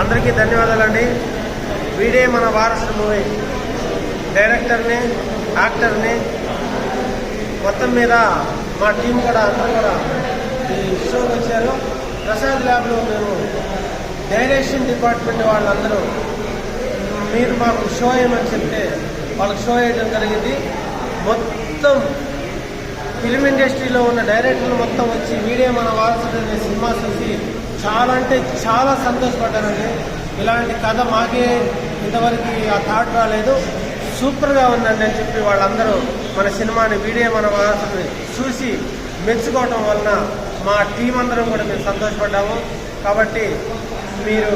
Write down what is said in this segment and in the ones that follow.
అందరికీ ధన్యవాదాలండి. వీడే మన వారసుడు మూవీ. డైరెక్టర్ని యాక్టర్ని మొత్తం మీద మా టీం కూడా అందరూ కూడా ఈ షోకి వచ్చారు. ప్రసాద్ ల్యాబ్లో మేము డైరెక్షన్ డిపార్ట్మెంట్ వాళ్ళందరూ మీరు మాకు షో వేయమని చెప్తే వాళ్ళకి షో వేయడం జరిగింది. మొత్తం ఫిలిం ఇండస్ట్రీలో ఉన్న డైరెక్టర్లు మొత్తం వచ్చి వీడే మన వారసుడు అనే సినిమా చూసి చాలా అంటే చాలా సంతోషపడ్డానండి. ఇలాంటి కథ మాకే ఇంతవరకు ఆ థాట్ రాలేదు. సూపర్గా ఉందండి అని చెప్పి వాళ్ళందరూ మన సినిమాని వీడియో మన వారసుని చూసి మెచ్చుకోవడం వలన మా టీం అందరం కూడా మేము సంతోషపడ్డాము. కాబట్టి మీరు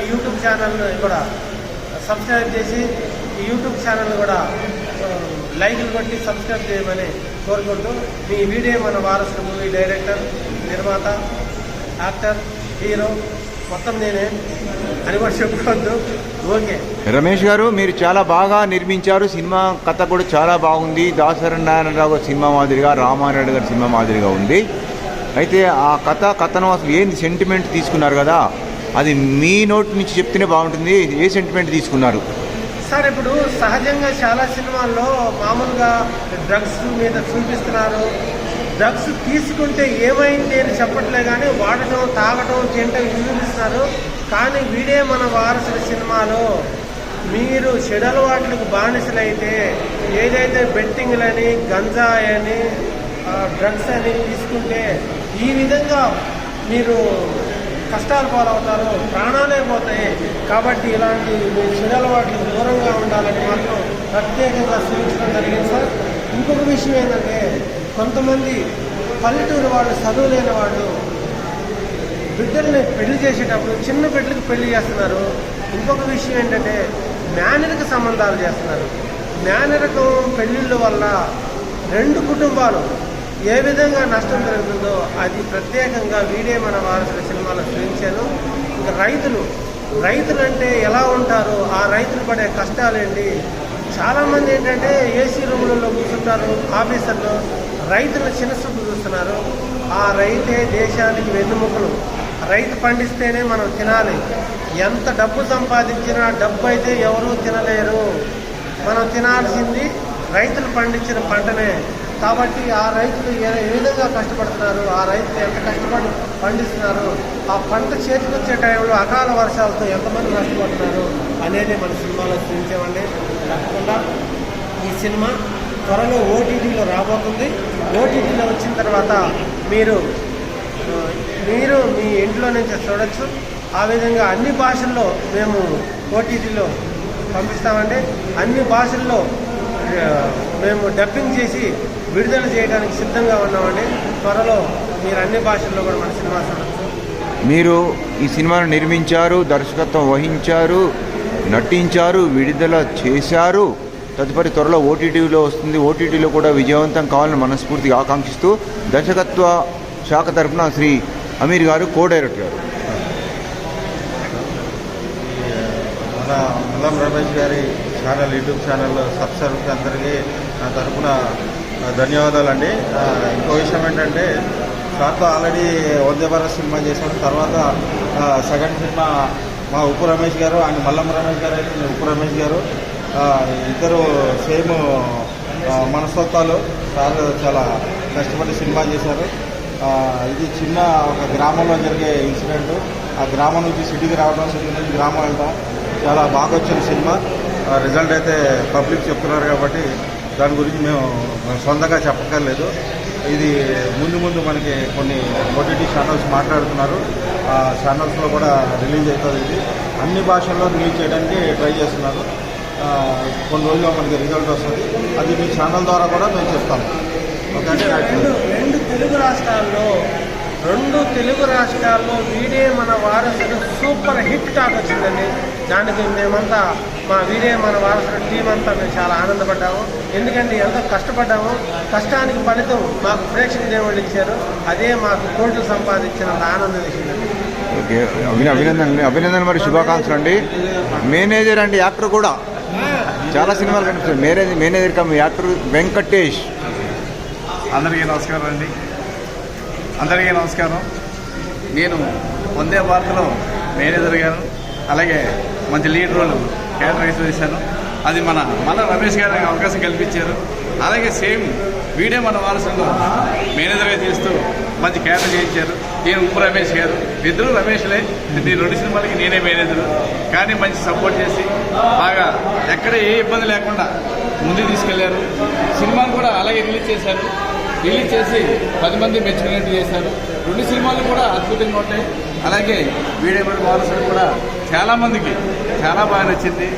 ఈ యూట్యూబ్ ఛానల్ని కూడా సబ్స్క్రైబ్ చేసి ఈ యూట్యూబ్ ఛానల్ కూడా లైక్లు కొట్టి సబ్స్క్రైబ్ చేయమని కోరుకుంటూ మీ వీడియో మన వారసుడు మూవీ డైరెక్టర్ నిర్మాత యాక్టర్ హీరో మొత్తం నేనే అని కూడా చెప్పుకోవద్దు. ఓకే. రమేష్ గారు మీరు చాలా బాగా నిర్మించారు. సినిమా కథ కూడా చాలా బాగుంది. దాసరి నారాయణరావు గారి సినిమా మాదిరిగా రామారాయుడు గారి సినిమా మాదిరిగా ఉంది. అయితే ఆ కథ కథనం అసలు ఏంది? సెంటిమెంట్ తీసుకున్నారు కదా. అది మీ నోటి నుంచి చెప్తేనే బాగుంటుంది. ఏ సెంటిమెంట్ తీసుకున్నారు? సార్ ఇప్పుడు సహజంగా చాలా సినిమాల్లో మామూలుగా డ్రగ్స్ మీద చూపిస్తున్నారు. డ్రగ్స్ తీసుకుంటే ఏమైంది అని చెప్పట్లే కానీ వాడటం తాగటం తినటం చూపిస్తారు కానీ వీడే మన వారసుల సినిమాలో మీరు చెడలవాట్లకు బానిసలైతే ఏదైతే బెట్టింగ్లని గంజాయని అని డ్రగ్స్ అని తీసుకుంటే ఈ విధంగా మీరు కష్టాలు పాలవుతారు ప్రాణాలే పోతాయి. కాబట్టి ఇలాంటి మీ చెడలవాట్లకు దూరంగా ఉండాలని మాత్రం ప్రత్యేకంగా సూచించడం జరిగింది. సార్ ఇంకొక విషయం ఏంటంటే కొంతమంది పల్లెటూరు వాళ్ళు చదువు లేని వాళ్ళు బిడ్డల్ని పెళ్ళి చేసేటప్పుడు చిన్న బిడ్డలకు పెళ్ళి చేస్తున్నారు. ఇంకొక విషయం ఏంటంటే మేనరిక సంబంధాలు చేస్తున్నారు. మేనరికం పెళ్ళిళ్ళ వల్ల రెండు కుటుంబాలు ఏ విధంగా నష్టం జరుగుతుందో అది ప్రత్యేకంగా వీడే మన వారసుల సినిమాలో చూపించాను. ఇంకా రైతులు రైతులు అంటే ఎలా ఉంటారు? ఆ రైతులు పడే కష్టాలేంటి? చాలామంది ఏంటంటే ఏసీ రూములలో కూర్చుంటారు ఆఫీసర్లు. రైతులు చిన్నసూపు చూస్తున్నారు. ఆ రైతే దేశానికి వెన్నుముకలు. రైతు పండిస్తేనే మనం తినాలి. ఎంత డబ్బు సంపాదించినా డబ్బు అయితే ఎవరూ తినలేరు. మనం తినాల్సింది రైతులు పండించిన పంటనే. కాబట్టి ఆ రైతులు ఏ విధంగా కష్టపడుతున్నారు? ఆ రైతులు ఎంత కష్టపడి పండిస్తున్నారు? ఆ పంట చేతికొచ్చే టైంలో అకాల వర్షాలతో ఎంతమంది నష్టపడుతున్నారు అనేది మన సినిమాలో చూపించామండి. తప్పకుండా ఈ సినిమా త్వరలో ఓటీటీలో రాబోతుంది. ఓటీటీలో వచ్చిన తర్వాత మీరు మీరు మీ ఇంట్లో నుంచి చూడొచ్చు. ఆ విధంగా అన్ని భాషల్లో మేము ఓటీటీలో పంపిస్తామండి. అన్ని భాషల్లో మేము డబ్బింగ్ చేసి విడుదల చేయడానికి సిద్ధంగా ఉన్నామండి. త్వరలో మీరు అన్ని భాషల్లో కూడా మన సినిమా చూడొచ్చు. మీరు ఈ సినిమాను నిర్మించారు దర్శకత్వం వహించారు నటించారు విడుదల చేశారు. తదుపరి త్వరలో ఓటీటీలో వస్తుంది. ఓటీటీలో కూడా విజయవంతం కావాలని మనస్ఫూర్తిగా ఆకాంక్షిస్తూ దర్శకత్వ శాఖ తరఫున శ్రీ అమీర్ గారు కో డైరెక్టర్ గారు. మన మల్లం రమేష్ గారి ఛానల్ యూట్యూబ్ ఛానల్ సబ్స్క్రైబర్స్ అందరికీ నా తరఫున ధన్యవాదాలు అండి ఇంకో విషయం ఏంటంటే సార్తో ఆల్రెడీ వందే భారత్ సినిమా చేశాను తర్వాత సెకండ్ సినిమా మా ఉప్పు రమేష్ గారు ఆయన మల్లం రమేష్ గారు అయితే ఉప్పు రమేష్ గారు. ఇద్దరు సేమ్ మనస్తత్వాలు. సార్ చాలా కష్టపడి సినిమా చేశారు. ఇది చిన్న ఒక గ్రామంలో జరిగే ఇన్సిడెంట్. ఆ గ్రామం నుంచి సిటీకి రావడం సిటీ నుంచి గ్రామం వెళ్తాం చాలా బాగా వచ్చిన సినిమా. రిజల్ట్ అయితే పబ్లిక్ చెప్తున్నారు కాబట్టి దాని గురించి మేము సొంతంగా చెప్పక్కర్లేదు. ఇది ముందు ముందు మనకి కొన్ని ఓటీటీ ఛానల్స్ మాట్లాడుతున్నారు. ఆ ఛానల్స్లో కూడా రిలీజ్ అవుతుంది. ఇది అన్ని భాషల్లో రిలీజ్ చేయడానికి ట్రై చేస్తున్నారు. కొన్ని రోజుల్లో మనకి రిజల్ట్ వస్తుంది. అది మీ ఛానల్ ద్వారా కూడా మేము చెప్తాము ఓకే అండి రెండు రెండు తెలుగు రాష్ట్రాల్లో రెండు తెలుగు రాష్ట్రాల్లో వీడే మన వారసుడు సూపర్ హిట్ టాక్ వచ్చిందండి. దానికి మేమంతా మా వీడే మన వారసుడు టీం అంతా మేము చాలా ఆనందపడ్డాము. ఎందుకంటే ఎంతో కష్టపడ్డాము కష్టానికి ఫలితం మాకు ప్రేక్షక దేవుళ్ళు ఇచ్చారు. అదే మాకు కోట్లు సంపాదించినంత ఆనందం ఇచ్చిందండి అభినందనలు అభినందనలు మరి శుభాకాంక్షలు అండి. మేనేజర్ అంటే యాక్టర్ కూడా చాలా సినిమాలు కనిపిస్తుంది manager manager cum actor Venkatesh. అందరికీ నమస్కారం అండి. అందరికీ నమస్కారం. నేను వందే భారత్లో మేనేజర్ గారు అలాగే మంచి లీడ్ రోల్ క్యారెక్టరైజ్ చేశాను. అది మన మన రమేష్ గారు అవకాశం కల్పించారు. అలాగే సేమ్ వీడే మన వారసులో మేనేజర్గా చేస్తూ మంచి క్యారెక్టర్ చేయించారు. నేను ఉప్పు రమేష్ గారు? ఇద్దరు రమేష్లే. నేను రెండు సినిమాలకి నేనే మేనేజరు. కానీ మంచి సపోర్ట్ చేసి బాగా ఎక్కడ ఏ ఇబ్బంది లేకుండా ముందుకు తీసుకెళ్ళారు. సినిమాను కూడా అలాగే రిలీజ్ చేశారు. రిలీజ్ చేసి పది మంది మెచ్చుకునేట్టు చేశారు. రెండు సినిమాలు కూడా అద్భుతంగా ఉంటాయి అలాగే వీడేపడి వారసుడు కూడా చాలామందికి చాలా బాగా నచ్చింది.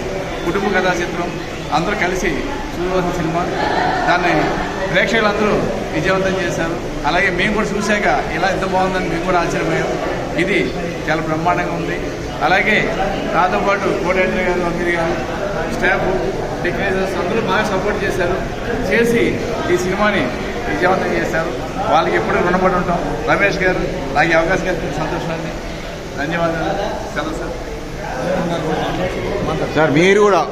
కుటుంబ కథా చిత్రం అందరూ కలిసి చూడవలసిన సినిమా. దాన్ని ప్రేక్షకులందరూ విజయవంతం చేశారు. అలాగే మేము కూడా చూశాక ఇలా ఎంత బాగుందని మేము కూడా ఆశ్చర్యపోయాం. ఇది చాలా బ్రహ్మాండంగా ఉంది. అలాగే నాతో పాటు కోటేంద్ర గారు అమీర్ గారు స్టాఫ్ టెక్నీషియన్స్ అందరూ బాగా సపోర్ట్ చేశారు. చేసి ఈ సినిమాని విజయవంతం చేశారు. వాళ్ళకి ఎప్పుడూ రుణపడి ఉంటాం. రమేష్ గారు ఈ అవకాశం కల్పించిన సంతోషాన్ని. ధన్యవాదాలు. సెలవు సార్. సార్ మీరు కూడా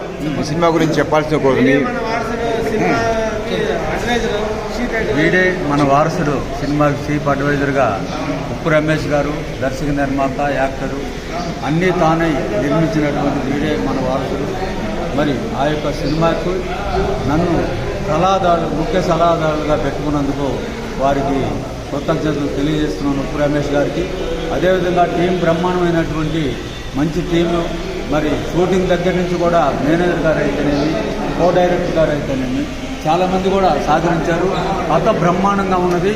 సినిమా గురించి చెప్పాల్సిన కోరుతుంది. వీడే మన వారసుడు సినిమా చీఫ్ చీఫ్ అడ్వైజర్గా ఉప్పు రమేష్ గారు దర్శక నిర్మాత యాక్టరు అన్నీ తానే నిర్మించినటువంటి వీడే మన వారసుడు. మరి ఆ యొక్క సినిమాకు నన్ను సలహాదారు ముఖ్య సలహాదారులుగా పెట్టుకున్నందుకు వారికి కృతజ్ఞతలు తెలియజేస్తున్నాను ఉప్పు రమేష్ గారికి. అదేవిధంగా టీం బ్రహ్మాండమైనటువంటి మంచి టీము మరి షూటింగ్ దగ్గర నుంచి కూడా మేనేజర్ గారు అయితేనేమి కో డైరెక్టర్ గారు అయితేనేమి చాలామంది కూడా సహకరించారు. కథ బ్రహ్మాండంగా ఉన్నది.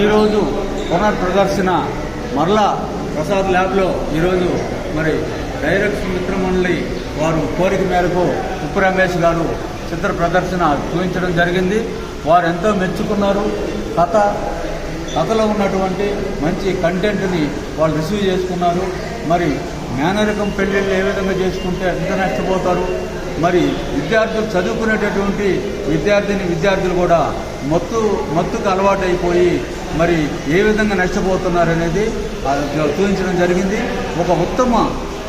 ఈరోజు పునర్ ప్రదర్శన మరలా ప్రసాద్ ల్యాబ్లో ఈరోజు మరి డైరెక్ట్ మిత్రమండలి వారు కోరిక మేరకు ఉప్పు రమేష్ గారు చిత్ర ప్రదర్శన చూపించడం జరిగింది. వారు ఎంతో మెచ్చుకున్నారు. కథ కథలో ఉన్నటువంటి మంచి కంటెంట్ని వాళ్ళు రిసీవ్ చేసుకున్నారు. మరి మేనరికం పెళ్ళిళ్ళు ఏ విధంగా చేసుకుంటే ఎంత నష్టపోతారు? మరి విద్యార్థులు చదువుకునేటటువంటి విద్యార్థిని విద్యార్థులు కూడా మత్తు మత్తుకు అలవాటైపోయి మరి ఏ విధంగా నష్టపోతున్నారు అనేది ఆ, చూపించడం జరిగింది. ఒక ఉత్తమ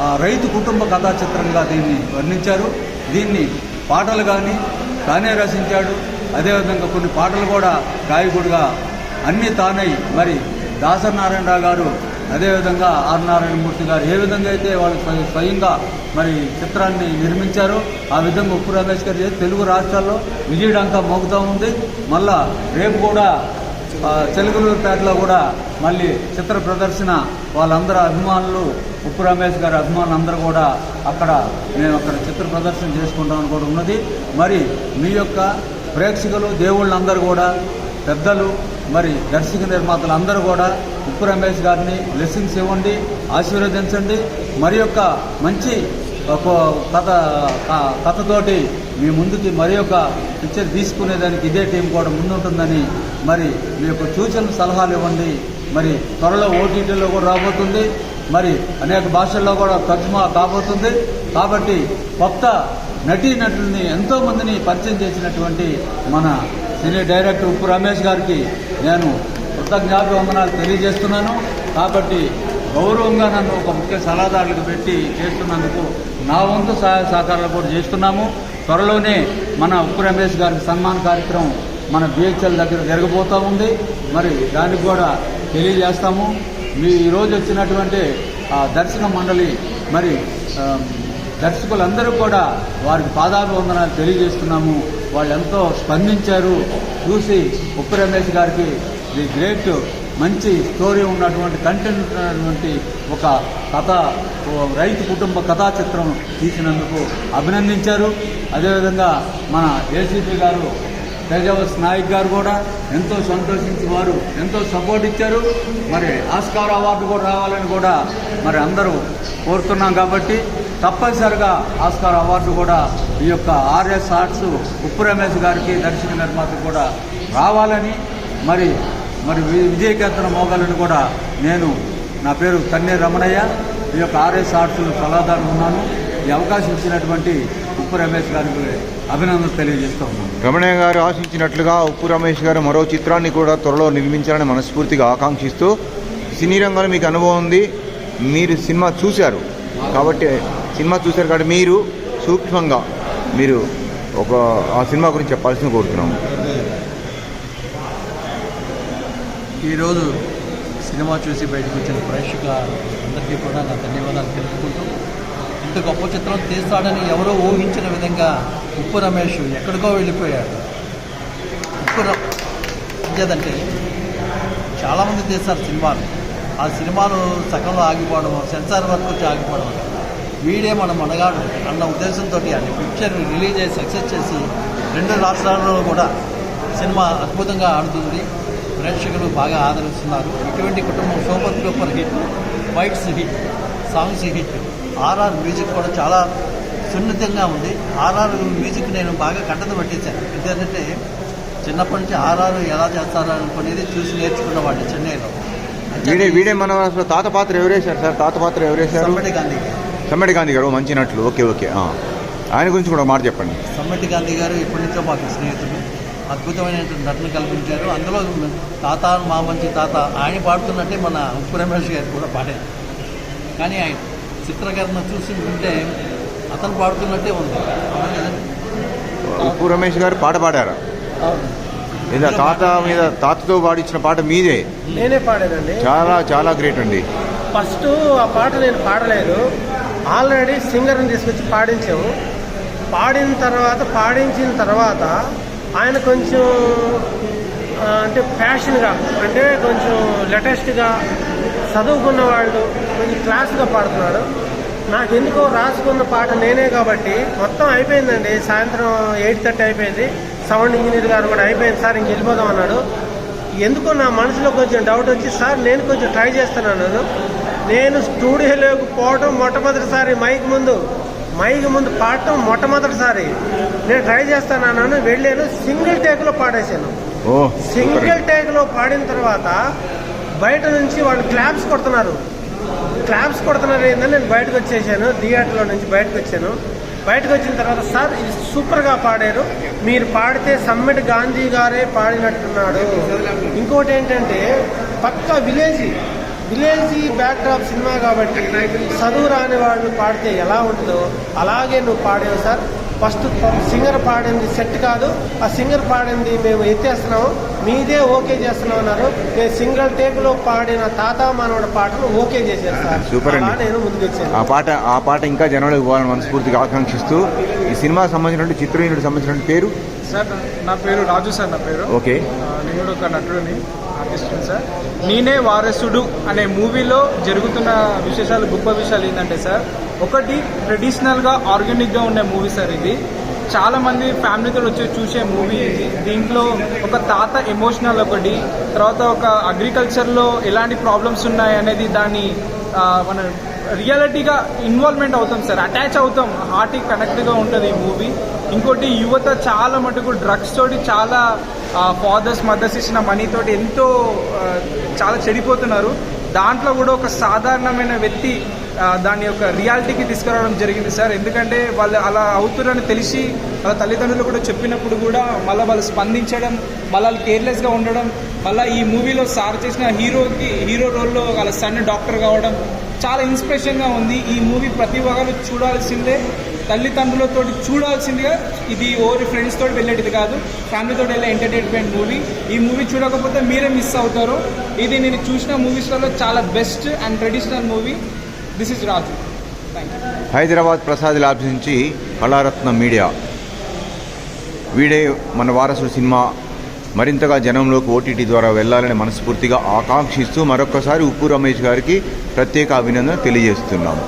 ఆ, రైతు కుటుంబ కథా చిత్రంగా దీన్ని వర్ణించారు. దీన్ని పాటలు కానీ తానే రచించాడు. అదేవిధంగా కొన్ని పాటలు కూడా గాయకుడిగా అన్నీ తానై మరి దాసనారాయణరావు గారు అదేవిధంగా ఆర్ నారాయణమూర్తి గారు ఏ విధంగా అయితే వాళ్ళు స్వయంగా మరి చిత్రాన్ని నిర్మించారో ఆ విధంగా ఉప్పు రమేష్ గారు చేసి తెలుగు రాష్ట్రాల్లో విజయడంకా మోగుతూ ఉంది. మళ్ళా రేపు కూడా ఆ, చెలుగులూరుపేటలో కూడా మళ్ళీ చిత్ర ప్రదర్శన వాళ్ళందరూ అభిమానులు ఉప్పు రమేష్ గారి అభిమానులు అందరూ కూడా అక్కడ మేము అక్కడ చిత్ర ప్రదర్శన చేసుకుంటామని కూడా ఉన్నది. మరి మీ యొక్క ప్రేక్షకులు దేవుళ్ళందరూ కూడా పెద్దలు మరి దర్శక నిర్మాతలు అందరూ కూడా ఉప్పు రమేష్ గారిని బ్లెస్సింగ్స్ ఇవ్వండి ఆశీర్వదించండి. మరి యొక్క మంచి కథ కథతోటి మీ ముందుకి మరి యొక్క పిక్చర్ తీసుకునేదానికి ఇదే టీం కూడా ముందుంటుందని మరి మీ యొక్క సూచనలు సలహాలు ఇవ్వండి. మరి త్వరలో ఓటీటీలో కూడా రాబోతుంది. మరి అనేక భాషల్లో కూడా తర్జుమా కాబోతుంది. కాబట్టి కొత్త నటీ ఎంతోమందిని పరిచయం చేసినటువంటి మన సీనియర్ డైరెక్టర్ ఉప్పు రమేష్ గారికి నేను కృతజ్ఞాభివందనాలు తెలియజేస్తున్నాను. కాబట్టి గౌరవంగా నన్ను ఒక ముఖ్య సలహాదారులకు పెట్టి చేస్తున్నందుకు నా వంతు సహాయ సహకారాలు కూడా చేస్తున్నాము. త్వరలోనే మన ఉప్పు రమేష్ గారికి సన్మాన కార్యక్రమం మన బిహెచ్ఎల్ దగ్గర జరగబోతూ ఉంది. మరి దానికి కూడా తెలియజేస్తాము. మీ ఈరోజు వచ్చినటువంటి ఆ దర్శక మండలి మరి దర్శకులందరూ కూడా వారికి పాదాభివందనాలు తెలియజేస్తున్నాము. వాళ్ళు ఎంతో స్పందించారు. చూసి ఉప్పు రమేష్ గారికి ది గ్రేట్ మంచి స్టోరీ ఉన్నటువంటి కంటెంట్ ఉన్నటువంటి ఒక కథ రైతు కుటుంబ కథా చిత్రం తీసినందుకు అభినందించారు. అదేవిధంగా మన ఏసీపీ గారు తేజవస్ నాయక్ గారు కూడా ఎంతో సంతోషించి వారు ఎంతో సపోర్ట్ ఇచ్చారు. మరి ఆస్కార్ అవార్డు కూడా రావాలని కూడా మరి అందరూ కోరుతున్నాం కాబట్టి తప్పనిసరిగా ఆస్కార్ అవార్డు కూడా ఈ యొక్క ఆర్ఎస్ ఆర్ట్స్ ఉప్పు రమేష్ గారికి దర్శక నిర్మాత కూడా రావాలని మరి మరి వి- విజయకేతన మోగాలని కూడా నేను నా పేరు తన్నే రమణయ్య. ఈ యొక్క ఆర్ఎస్ ఆర్ట్స్ సలహాదారు ఉన్నాను. ఈ అవకాశం ఇచ్చినటువంటి ఉప్పు రమేష్ గారికి అభినందనలు తెలియజేస్తూ ఉన్నాను. రమణయ్య గారు ఆశించినట్లుగా ఉప్పు రమేష్ గారు మరో చిత్రాన్ని కూడా త్వరలో నిర్మించాలని మనస్ఫూర్తిగా ఆకాంక్షిస్తూ సినీ రంగంలో మీకు అనుభవం ఉంది. మీరు సినిమా చూశారు. కాబట్టి సినిమా చూశారు కాబట్టి మీరు సూక్ష్మంగా మీరు ఒక ఆ సినిమా గురించి చెప్పాల్సిన కోరుతున్నాము. ఈరోజు సినిమా చూసి బయటకు వచ్చిన ప్రేక్షక అందరికీ కూడా నా ధన్యవాదాలు తెలుపుకుంటూ ఇంత గొప్ప చిత్రం తీస్తాడని ఎవరో ఊహించిన విధంగా ఉప్పు రమేష్ ఎక్కడికో వెళ్ళిపోయాడు. ఉప్పు ర- చాలామంది తీస్తారు సినిమాలు. ఆ సినిమాలు సగంలో ఆగిపోవడం సెన్సార్ వర్క్ వచ్చి ఆగిపోవడం. వీడే మన మనగాడు అన్న ఉద్దేశంతో ఆ పిక్చర్ రిలీజ్ అయ్యి సక్సెస్ చేసి రెండు రాష్ట్రాల్లో కూడా సినిమా అద్భుతంగా ఆడుతుంది. ప్రేక్షకులు బాగా ఆదరిస్తున్నారు. ఇటువంటి కుటుంబం super super hit fights hit songs hit RR music కూడా చాలా సున్నితంగా ఉంది. ఆర్ఆర్ మ్యూజిక్ నేను బాగా కట్టత పట్టేశాను. ఎందుకంటే చిన్నప్పటి నుంచి ఆర్ఆర్ ఎలా చేస్తారో అనుకునేది చూసి నేర్చుకున్నవాడిని చెన్నైలో. వీడే వీడే మన అసలు తాత పాత్ర ఎవరేశారు సార్? తాత పాత్ర ఎవరేశారు? గాంధీ సమ్మడి గాంధీ గారు మంచి నటులు ఓకే ఓకే ఆ. ఆయన గురించి కూడా ఒక మాట చెప్పండి. సమ్మటి గాంధీ గారు ఎప్పటి నుంచో మాకు స్నేహితులు. అద్భుతమైనటువంటి నటన కల్పించారు. అందులో తాత మా మంచి తాత ఆయన పాడుతున్నట్టే మన ఉప్పు రమేష్ గారు కూడా పాడారు. కానీ ఆయన చిత్రకరణ చూసి ఉంటే అతను పాడుతున్నట్టే ఉంది? ఉప్పు రమేష్ గారు పాట పాడారా? లేదా తాత మీద తాతతో పాడించిన పాట మీదే? నేనే పాడానండి చాలా చాలా గ్రేట్ అండి. ఫస్ట్ ఆ పాట నేను పాడలేదు. ఆల్రెడీ సింగర్ని తీసుకొచ్చి పాడించాము. పాడిన తర్వాత పాడించిన తర్వాత ఆయన కొంచెం అంటే ఫ్యాషన్గా అంటే కొంచెం లేటెస్ట్గా చదువుకున్న వాళ్ళు కొంచెం క్లాస్గా పాడుతున్నాడు. నాకు ఎందుకో రాసుకున్న పాట నేనే కాబట్టి మొత్తం అయిపోయిందండి. సాయంత్రం ఎయిట్ థర్టీ అయిపోయింది. సౌండ్ ఇంజనీర్ గారు కూడా అయిపోయింది. సార్ ఇంక వెళ్ళిపోదాం అన్నాడు. ఎందుకో నా మనసులో కొంచెం డౌట్ వచ్చి సార్ నేను కొంచెం ట్రై చేస్తున్నాను. నేను స్టూడియోలోకి పోవడం మొట్టమొదటిసారి మైక్ ముందు మైక్ ముందు పాడటం మొట్టమొదటిసారి. నేను ట్రై చేస్తానన్నాను వెళ్ళాను సింగిల్ టేక్లో పాడేశాను. సింగిల్ టేక్లో పాడిన తర్వాత బయట నుంచి వాళ్ళు క్లాప్స్ కొడుతున్నారు. క్లాప్స్ కొడుతున్నారు ఏందని నేను బయటకు వచ్చేసాను థియేటర్లో నుంచి బయటకు వచ్చాను. బయటకు వచ్చిన తర్వాత సార్ ఇది సూపర్గా పాడారు. మీరు పాడితే సమ్మెట్ గాంధీ గారే పాడినట్టున్నాడు. ఇంకోటి ఏంటంటే పక్క విలేజ్ విలేజ్ బ్యాక్డ్రాప్ సినిమా కాబట్టి చదువు రాని వాళ్ళు పాడితే ఎలా ఉంటుందో అలాగే నువ్వు పాడావు సార్. ఫస్ట్ సింగర్ పాడింది సెట్ కాదు. ఆ సింగర్ పాడింది మేము ఎత్తేస్తున్నాము. మీదే ఓకే చేస్తున్నాం అన్నారు. నేను సింగిల్ టేక్లో పాడిన తాత మనవడ పాటను ఓకే చేశాను సార్. సూపర్ నేను ముందుకు వచ్చాను. ఆ పాట ఆ పాట ఇంకా జనంలోకి పోవాలని మనస్ఫూర్తిగా ఆకాంక్షిస్తూ ఈ సినిమాకి సంబంధించినటువంటి చిత్రహీనుడికి సంబంధించినటువంటి పేరు? సార్ నా పేరు రాజు సార్ నా పేరు. ఓకే. నేను కూడా ఒక నటుడిని. ఆర్టిస్ట్ని సార్. నేనే వారసుడు అనే మూవీలో జరుగుతున్న విశేషాలు గొప్ప విషయాలు ఏంటంటే సార్ ఒకటి ట్రెడిషనల్గా ఆర్గానిక్గా ఉండే మూవీ సార్ ఇది. చాలా మంది ఫ్యామిలీతో వచ్చి చూసే మూవీ ఇది. దీంట్లో ఒక తాత ఎమోషనల్ ఒకటి తర్వాత ఒక అగ్రికల్చర్లో ఎలాంటి ప్రాబ్లమ్స్ ఉన్నాయి అనేది దాన్ని మన రియాలిటీగా ఇన్వాల్వ్మెంట్ అవుతాం సార్. అటాచ్ అవుతాం. హార్ట్కి కనెక్ట్గా ఉంటుంది ఈ మూవీ. ఇంకోటి యువత చాలా మటుకు డ్రగ్స్ తోటి చాలా ఫాదర్స్ మదర్స్ ఇచ్చిన మనీ తోటి ఎంతో చాలా చెడిపోతున్నారు. దాంట్లో కూడా ఒక సాధారణమైన వ్యక్తి దాని యొక్క రియాలిటీకి తీసుకురావడం జరిగింది సార్. ఎందుకంటే వాళ్ళు అలా అవుతున్నారని తెలిసి వాళ్ళ తల్లిదండ్రులు కూడా చెప్పినప్పుడు కూడా మళ్ళీ వాళ్ళు స్పందించడం మళ్ళీ వాళ్ళు కేర్లెస్గా ఉండడం మళ్ళీ ఈ మూవీలో సార్ చేసిన హీరోకి హీరో రోల్లో వాళ్ళ సన్ డాక్టర్ కావడం చాలా ఇన్స్పిరేషన్గా ఉంది. ఈ మూవీ ప్రతి ఒక్కరు చూడాల్సిందే. తల్లిదండ్రులతో చూడాల్సిందిగా ఇది ఓరి ఫ్రెండ్స్ తోటి వెళ్ళేటిది కాదు. ఫ్యామిలీతో వెళ్ళే ఎంటర్టైన్మెంట్ మూవీ ఈ మూవీ చూడకపోతే మీరే మిస్ అవుతారు. ఇది నేను చూసిన మూవీస్లలో చాలా best and traditional movie this is Raju Hyderabad Prasad లాభించి Kalaratna media. వీడే మన వారసుడు సినిమా. మరింతగా జనంలోకి ఓటీటీ ద్వారా వెళ్ళాలని మనస్ఫూర్తిగా ఆకాంక్షిస్తూ మరొకసారి ఉప్పు రమేష్ గారికి ప్రత్యేక అభినందన తెలియజేస్తున్నాము.